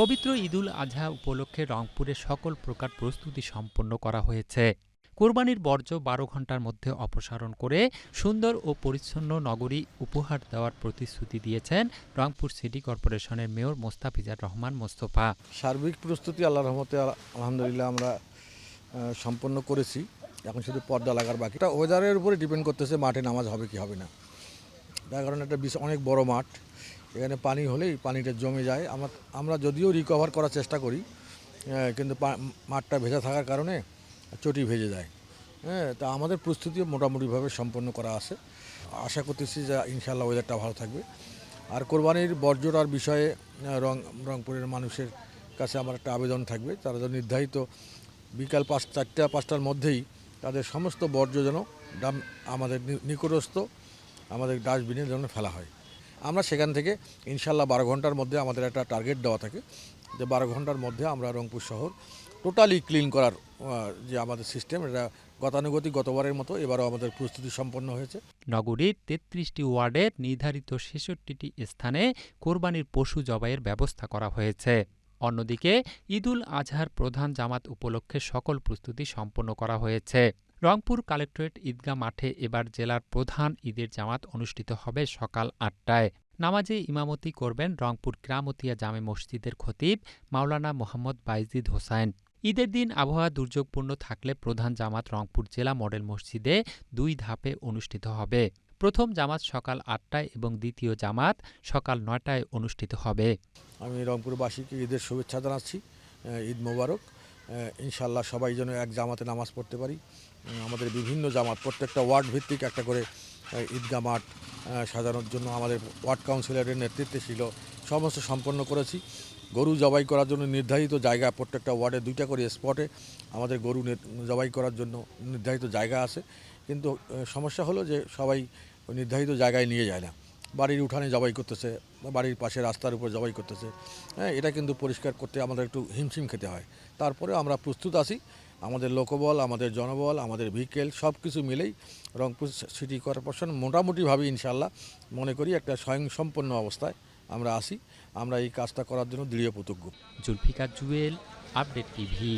পবিত্র ঈদুল আজহা উপলক্ষে রংপুরে সকল প্রকার প্রস্তুতি সম্পন্ন করা হয়েছে। কোরবানির বর্জ্য বারো ঘণ্টার মধ্যে অপসারণ করে সুন্দর ও পরিচ্ছন্ন নগরী উপহার দেওয়ার প্রতিশ্রুতি দিয়েছেন রংপুর সিটি কর্পোরেশনের মেয়র মোস্তাফিজার রহমান মোস্তফা। সার্বিক প্রস্তুতি আল্লাহ রহমতে আলহামদুলিল্লাহ আমরা সম্পন্ন করেছি। এখন শুধু পর্দা লাগার বাকি। এটা ওয়েদারের উপরে ডিপেন্ড করতেছে মাঠে নামাজ হবে কি হবে না। তার কারণে একটা অনেক বড় মাঠ। এখানে পানি হলেই পানিটা জমে যায়। আমরা আমরা যদিও রিকভার করার চেষ্টা করি কিন্তু মাঠটা ভেজা থাকার কারণে চটি ভেজে যায়। হ্যাঁ তা আমাদের প্রস্তুতিও মোটামুটিভাবে সম্পন্ন করা আছে। আশা করতেছি যে ইনশাল্লাহ ওয়েদারটা ভালো থাকবে। আর কোরবানির বর্জ্যটার বিষয়ে রং, রংপুরের মানুষের কাছে আমার একটা আবেদন থাকবে। তারা যেন নির্ধারিত বিকাল পাঁচ, চারটা, পাঁচটার মধ্যেই তাদের সমস্ত বর্জ্য যেন আমাদের নিকটস্থ, আমাদের ডাস্টবিনের জন্য ফেলা হয়। আমরা সেখান থেকে ইনশাল্লাহ বারো ঘণ্টার মধ্যে আমাদের একটা টার্গেট দেওয়া থাকে যে বারো ঘণ্টার মধ্যে আমরা রংপুর শহর টোটালি ক্লিন করার যে আমাদের সিস্টেম এটা গতানুগতিক গতবারের মতো এবারও আমাদের প্রস্তুতি সম্পন্ন হয়েছে। নগরীর তেত্রিশটি ওয়ার্ডের নির্ধারিত ছেষট্টিটি স্থানে কোরবানির পশু জবাইয়ের ব্যবস্থা করা হয়েছে। অন্যদিকে ঈদুল আজহার প্রধান জামাত উপলক্ষে সকল প্রস্তুতি সম্পন্ন করা হয়েছে। রংপুর কালেক্টরেট ঈদগাহ মাঠে এবার জেলার প্রধান ঈদের জামাত অনুষ্ঠিত হবে সকাল আটটায়। নামাজে ইমামতি করবেন রংপুর ক্রামতিয়া জামে মসজিদের খতিব মাওলানা মোহাম্মদ বাইজিদ হোসাইন। ঈদের দিন আবহাওয়া দুর্যোগপূর্ণ থাকলে প্রধান জামাত রংপুর জেলা মডেল মসজিদে দুই ধাপে অনুষ্ঠিত হবে। প্রথম জামাত সকাল আটটায় এবং দ্বিতীয় জামাত সকাল নয়টায় অনুষ্ঠিত হবে। আমি রংপুরবাসীকে ঈদের শুভেচ্ছা জানাচ্ছি ঈদ মোবারক। ইনশাল্লাহ সবাই যেন এক জামাতে নামাজ পড়তে পারি। আমাদের বিভিন্ন জামাত প্রত্যেকটা ওয়ার্ড ভিত্তিক একটা করে আহ, ঈদগাহ মাঠ সাজানোর জন্য আমাদের ওয়ার্ড কাউন্সিলরের নেতৃত্বে ছিল সমস্ত সম্পন্ন করেছি। গরু জবাই করার জন্য নির্ধারিত জায়গা প্রত্যেকটা ওয়ার্ডে দুইটা করে স্পটে আমাদের গরু জবাই করার জন্য নির্ধারিত জায়গা আছে। কিন্তু সমস্যা হলো যে সবাই নির্ধারিত জায়গায় নিয়ে যায় না। বাড়ির উঠানে জবাই করতেছে বাড়ির পাশে রাস্তার উপর জবাই করতেছে। হ্যাঁ এটা কিন্তু পরিষ্কার করতে আমাদের একটু হিমশিম খেতে হয়। তারপরে আমরা প্রস্তুত আছি। আমাদের লোকবল, আমাদের জনবল, আমাদের ভিকেল সব কিছু মিলেই রংপুর সিটি কর্পোরেশন মোটামুটিভাবে ইনশাল্লাহ মনে করি একটা স্বয়ংসম্পন্ন অবস্থায় আমরা আসি আমরা এই কাজটা করার জন্য দৃঢ় প্রতিজ্ঞ জুলফিকার জুয়েল, আপডেট টিভি।